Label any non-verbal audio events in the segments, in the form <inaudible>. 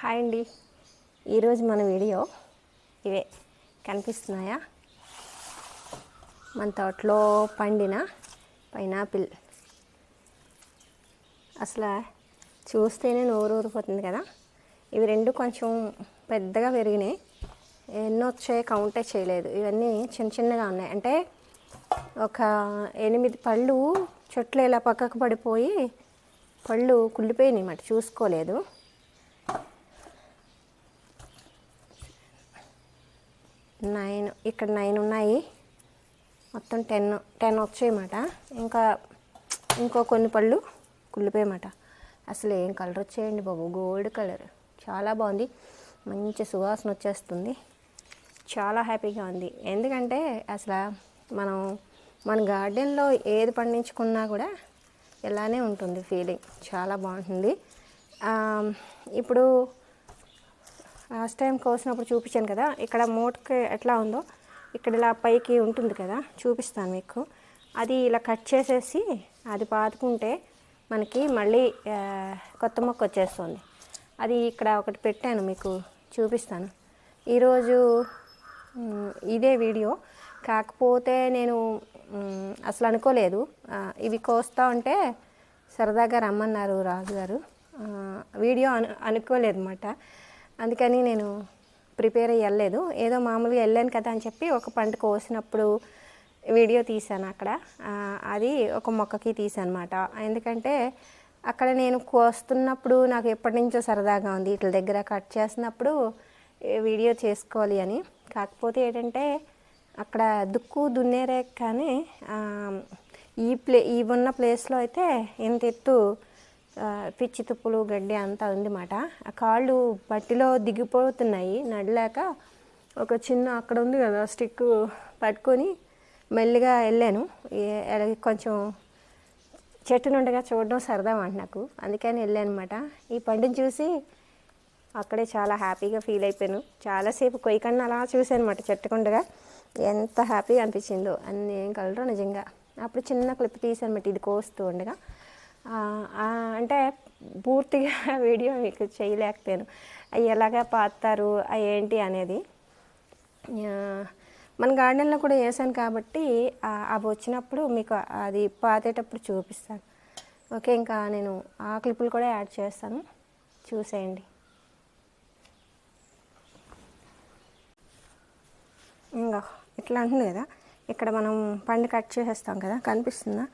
Hi అండి. ఈరోజు మన వీడియో ఇవే. కనిపిస్తున్నాయా? మన తోటలో పండిన పైనాపిల్. అసలు చూస్తేనే నోరు ఊరిపోతుంది కదా. ఇవి రెండు కొంచెం పెద్దగా పెరిగినాయి. ఎన్నో వచ్చాయి కౌంటే చేయలేదు. ఇవన్నీ చిన్న చిన్నగా ఉన్నాయి. అంటే ఒక ఎనిమిది పళ్ళు చెట్లు ఇలా పక్కకు పడిపోయి పళ్ళు కుళ్ళిపోయినాయి మాట చూసుకోలేదు. నైన్ ఇక్కడ నైన్ ఉన్నాయి. మొత్తం టెన్ టెన్ వచ్చాయన్నమాట ఇంకా ఇంకో కొన్ని పళ్ళు కుళ్ళిపోయమాట అసలు ఏం కలర్ వచ్చాయండి బాబు? గోల్డ్ కలర్ చాలా బాగుంది. మంచి సువాసన వచ్చేస్తుంది. చాలా హ్యాపీగా ఉంది. ఎందుకంటే అసలు మనం మన గార్డెన్లో ఏది పండించుకున్నా కూడా ఇలానే ఉంటుంది ఫీలింగ్ చాలా బాగుంటుంది. ఇప్పుడు లాస్ట్ టైం కోసినప్పుడు చూపించాను కదా ఇక్కడ మూటకి ఎట్లా ఉందో ఇక్కడ ఇలా పైకి ఉంటుంది కదా చూపిస్తాను మీకు. అది ఇలా కట్ చేసేసి అది పాతుకుంటే మనకి మళ్ళీ కొత్త మొక్క వచ్చేస్తుంది. అది ఇక్కడ ఒకటి పెట్టాను మీకు చూపిస్తాను. ఈరోజు ఇదే వీడియో. కాకపోతే నేను అసలు అనుకోలేదు. ఇవి కోస్తా ఉంటే సరదాగా రమ్మన్నారు రాజు గారు వీడియో అను అనుకోలేదు అనమాట అందుకని నేను ప్రిపేర్ అయ్యి వెళ్ళలేదు. ఏదో మామూలుగా వెళ్ళాను కదా అని చెప్పి ఒక పంట కోసినప్పుడు వీడియో తీశాను అక్కడ. అది ఒక మొక్కకి తీసాను ఎందుకంటే అక్కడ నేను కోస్తున్నప్పుడు నాకు ఎప్పటి నుంచో సరదాగా ఉంది. వీటి దగ్గర కట్ చేసినప్పుడు వీడియో చేసుకోవాలి అని. కాకపోతే ఏంటంటే అక్కడ దుక్కు దున్నేరే కానీ ఈ ప్లే ఈ ఉన్న ప్లేస్లో అయితే ఇంత ఎత్తు పిచ్చి తుప్పులు గడ్డి అంతా ఉందన్నమాట ఆ కాళ్ళు బట్టిలో దిగిపోతున్నాయి. నడలేక ఒక చిన్న అక్కడ ఉంది కదా స్టిక్ పట్టుకొని మెల్లిగా వెళ్ళాను. కొంచెం చెట్టు నుండగా చూడడం సరదా అంట నాకు. అందుకని వెళ్ళాను అనమాట ఈ పండుని చూసి అక్కడే చాలా హ్యాపీగా ఫీల్ అయిపోయాను. చాలాసేపు కొయ్యకన్నా అలా చూశాను అనమాట చెట్టుకుండగా ఎంత హ్యాపీగా అనిపించిందో. అన్ని ఏం కలరు నిజంగా. అప్పుడు చిన్న క్లిప్ తీసాను అనమాట ఇది కోస్తూ ఉండగా. అంటే పూర్తిగా <laughs> వీడియో మీకు చేయలేకపోయాను. అవి ఎలాగా పాతారు అవి ఏంటి అనేది. మన గార్డెన్లో కూడా వేసాను కాబట్టి అవి వచ్చినప్పుడు మీకు అది పాతేటప్పుడు చూపిస్తాను. ఓకే ఇంకా నేను ఆ క్లిప్పులు కూడా యాడ్ చేస్తాను. చూసేయండి. ఇంకా ఇట్లా అంటుంది కదా. ఇక్కడ మనం పండు కట్ చేసేస్తాం కదా కనిపిస్తుందా?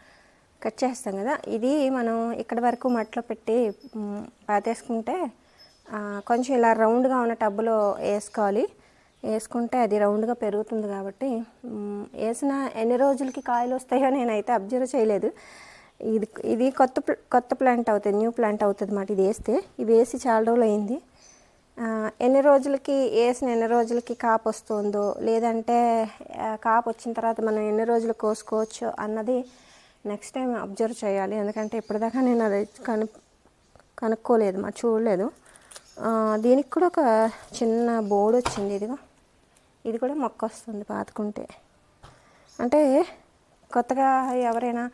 కట్ చేస్తాం కదా. ఇది మనం ఇక్కడ వరకు మట్లో పెట్టి పాతేసుకుంటే కొంచెం ఇలా రౌండ్గా ఉన్న టబ్బులో వేసుకోవాలి. వేసుకుంటే అది రౌండ్గా పెరుగుతుంది కాబట్టి వేసిన ఎన్ని రోజులకి కాయలు వస్తాయో నేనైతే అబ్జర్వ్ చేయలేదు. ఇది ఇది కొత్త కొత్త ప్లాంట్ అవుతుంది న్యూ ప్లాంట్ అవుతుంది అన్నమాట ఇది వేస్తే. ఇది వేసి చాలా రోజులు అయింది. ఎన్ని రోజులకి వేసిన ఎన్ని రోజులకి కాపు వస్తుందో లేదంటే కాపు వచ్చిన తర్వాత మనం ఎన్ని రోజులు కోసుకోవచ్చు అన్నది నెక్స్ట్ టైం అబ్జర్వ్ చేయాలి. ఎందుకంటే ఇప్పటిదాకా నేను అది కను కనుక్కోలేదు మా చూడలేదు. దీనికి కూడా ఒక చిన్న బోర్డు వచ్చింది ఇదిగో. ఇది కూడా మొక్క వస్తుంది పాతుకుంటే. అంటే కొత్తగా ఎవరైనా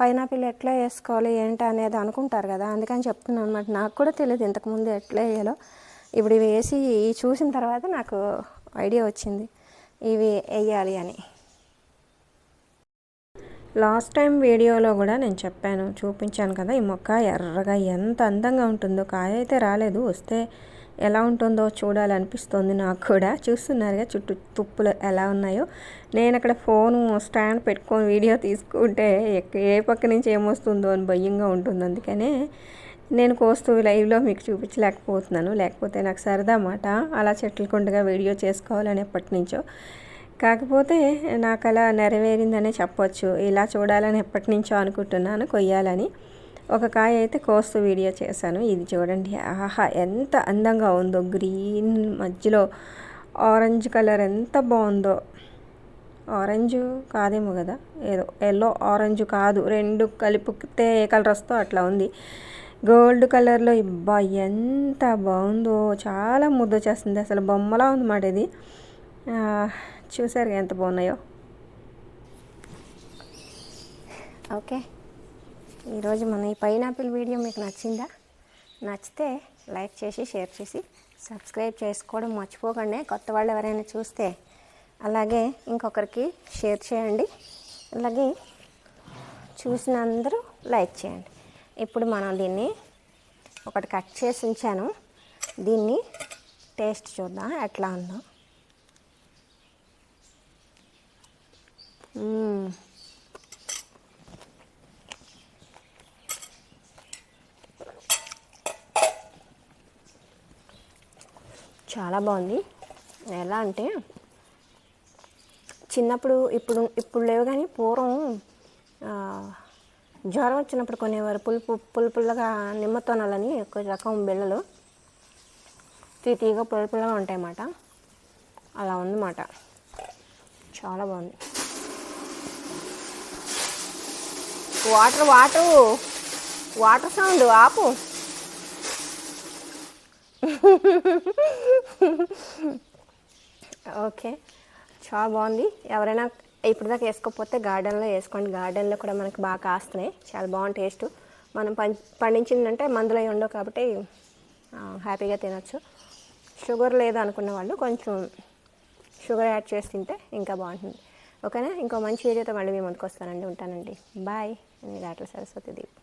పైనాపిల్ ఎట్లా వేసుకోవాలి ఏంటి అనేది అనుకుంటారు కదా అందుకని చెప్తున్నాను అనమాట నాకు కూడా తెలియదు ఇంతకుముందు ఎట్లా వేయాలో. ఇప్పుడు ఇవి వేసి చూసిన తర్వాత నాకు ఐడియా వచ్చింది. ఇవి వేయాలి అని. లాస్ట్ టైం వీడియోలో కూడా నేను చెప్పాను చూపించాను కదా ఈ మొక్క ఎర్రగా ఎంత అందంగా ఉంటుందో. కాయ అయితే రాలేదు వస్తే ఎలా ఉంటుందో చూడాలనిపిస్తుంది నాకు కూడా. చూస్తున్నారుగా చుట్టూ తుప్పులు ఎలా ఉన్నాయో. నేను అక్కడ ఫోన్ స్టాండ్ పెట్టుకొని వీడియో తీసుకుంటే ఏ పక్క నుంచి ఏమొస్తుందో అని భయంగా ఉంటుంది. అందుకనే నేను కోస్తూ లైవ్లో మీకు చూపించలేకపోతున్నాను. లేకపోతే నాకు సరదా మాట. అలా చెట్ల కొండగా వీడియో చేసుకోవాలని ఎప్పటి నుంచో కాకపోతే నాకు అలా నెరవేరిందనే చెప్పొచ్చు. ఇలా చూడాలని ఎప్పటి నుంచో అనుకుంటున్నాను కొయ్యాలని. ఒక కాయ అయితే కోస్తూ వీడియో చేశాను. ఇది చూడండి. ఆహా! ఎంత అందంగా ఉందో. గ్రీన్ మధ్యలో ఆరెంజ్ కలర్ ఎంత బాగుందో. ఆరెంజ్ కాదేమో కదా. ఏదో ఎల్లో ఆరెంజ్ కాదు. రెండు కలిపితే ఏ కలర్ వస్తో అట్లా ఉంది. గోల్డ్ కలర్లో ఇబ్బా! ఎంత బాగుందో. చాలా ముద్ద చేస్తుంది. అసలు బొమ్మలా ఉందన్నమాట ఇది చూసారు ఎంత బాగున్నాయో. ఓకే. ఈరోజు మన ఈ పైనాపిల్ వీడియో మీకు నచ్చిందా? నచ్చితే లైక్ చేసి షేర్ చేసి సబ్స్క్రైబ్ చేసుకోవడం మర్చిపోకండి. కొత్త వాళ్ళు ఎవరైనా చూస్తే అలాగే ఇంకొకరికి షేర్ చేయండి. అలాగే చూసిన అందరూ లైక్ చేయండి. ఇప్పుడు మనం దీన్ని ఒకటి కట్ చేసి ఉంచాను. దీన్ని టేస్ట్ చూద్దాం. ఎట్లా ఉందో. చాలా బాగుంది. ఎలా అంటే చిన్నప్పుడు ఇప్పుడు ఇప్పుడు లేవు కానీ పూర్వం జ్వరం వచ్చినప్పుడు కొనేవారు పులుపు పులుపుల్లగా నిమ్మతోనాలని ఒక రకం బిళ్ళలు. తీతీగా పులుపుల్లగా ఉంటాయన్నమాట. అలా ఉందన్నమాట. చాలా బాగుంది. Water water. వాటర్ సౌండ్ ఆపు. ఓకే. చాలా బాగుంది. ఎవరైనా ఇప్పటిదాకా వేసుకోకపోతే గార్డెన్లో వేసుకోండి. గార్డెన్లో కూడా మనకి బాగా కాస్తున్నాయి. చాలా బాగుంది టేస్ట్. మనం పం పండించిందంటే మందులు అవి ఉండవు కాబట్టి హ్యాపీగా తినచ్చు. షుగర్ లేదు అనుకున్న వాళ్ళు కొంచెం షుగర్ యాడ్ చేసి తింటే ఇంకా బాగుంటుంది. ఓకేనా? ఇంకో మంచి వీడియోతో మళ్ళీ మీ ముందుకు వస్తానండి. ఉంటానండి. బాయ్. నేను గాట్ల సరస్వతి దీప్.